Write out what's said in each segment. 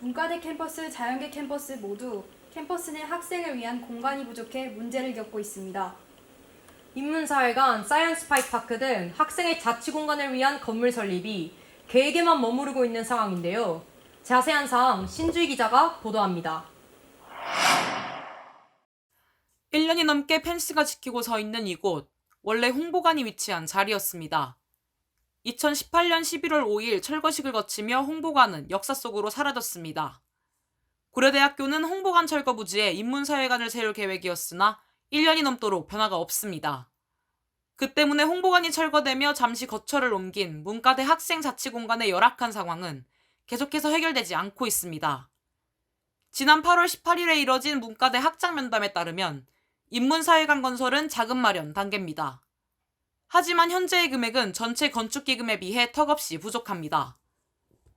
문과대 캠퍼스, 자연계 캠퍼스 모두 캠퍼스 내 학생을 위한 공간이 부족해 문제를 겪고 있습니다. 인문사회관, 사이언스 파이 파크 등 학생의 자치 공간을 위한 건물 설립이 계획에만 머무르고 있는 상황인데요. 자세한 사항 신주희 기자가 보도합니다. 1년이 넘게 펜스가 지키고 서 있는 이곳, 원래 홍보관이 위치한 자리였습니다. 2018년 11월 5일 철거식을 거치며 홍보관은 역사 속으로 사라졌습니다. 고려대학교는 홍보관 철거 부지에 인문사회관을 세울 계획이었으나 1년이 넘도록 변화가 없습니다. 그 때문에 홍보관이 철거되며 잠시 거처를 옮긴 문과대 학생 자치 공간의 열악한 상황은 계속해서 해결되지 않고 있습니다. 지난 8월 18일에 이뤄진 문과대 학장 면담에 따르면 인문사회관 건설은 자금 마련 단계입니다. 하지만 현재의 금액은 전체 건축 기금에 비해 턱없이 부족합니다.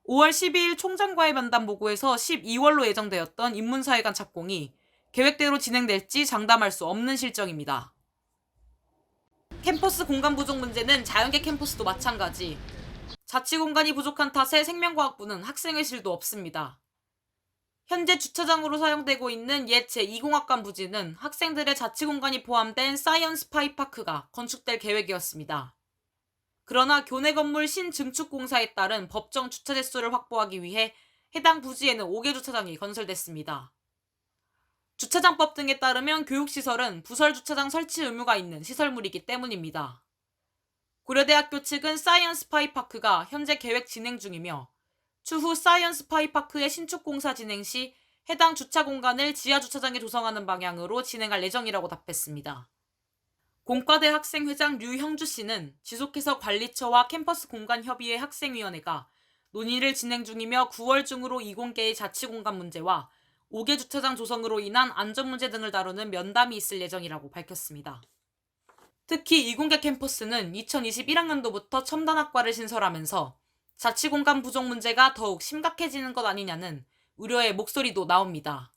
5월 12일 총장과의 면담 보고에서 12월로 예정되었던 인문사회관 착공이 계획대로 진행될지 장담할 수 없는 실정입니다. 캠퍼스 공간 부족 문제는 자연계 캠퍼스도 마찬가지. 자치 공간이 부족한 탓에 생명과학부는 학생회실도 없습니다. 현재 주차장으로 사용되고 있는 옛 제2공학관 부지는 학생들의 자치 공간이 포함된 사이언스 파이파크가 건축될 계획이었습니다. 그러나 교내 건물 신증축 공사에 따른 법정 주차 대수를 확보하기 위해 해당 부지에는 5개 주차장이 건설됐습니다. 주차장법 등에 따르면 교육시설은 부설 주차장 설치 의무가 있는 시설물이기 때문입니다. 고려대학교 측은 사이언스 파이파크가 현재 계획 진행 중이며 추후 사이언스 파이파크의 신축 공사 진행 시 해당 주차 공간을 지하 주차장에 조성하는 방향으로 진행할 예정이라고 답했습니다. 공과대 학생회장 류형주 씨는 지속해서 관리처와 캠퍼스 공간 협의회 학생위원회가 논의를 진행 중이며 9월 중으로 이공계의 자치 공간 문제와 5개 주차장 조성으로 인한 안전 문제 등을 다루는 면담이 있을 예정이라고 밝혔습니다. 특히 이공계 캠퍼스는 2021학년도부터 첨단 학과를 신설하면서 자치 공간 부족 문제가 더욱 심각해지는 것 아니냐는 우려의 목소리도 나옵니다.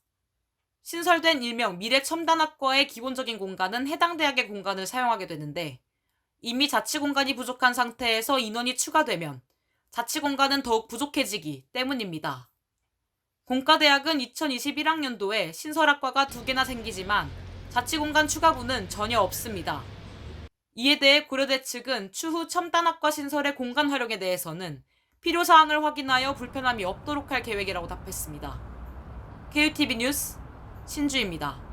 신설된 일명 미래 첨단학과의 기본적인 공간은 해당 대학의 공간을 사용하게 되는데 이미 자치 공간이 부족한 상태에서 인원이 추가되면 자치 공간은 더욱 부족해지기 때문입니다. 공과대학은 2021학년도에 신설학과가 두 개나 생기지만 자치 공간 추가분은 전혀 없습니다. 이에 대해 고려대 측은 추후 첨단학과 신설의 공간 활용에 대해서는 필요사항을 확인하여 불편함이 없도록 할 계획이라고 답했습니다. KUTV 뉴스 신주입니다.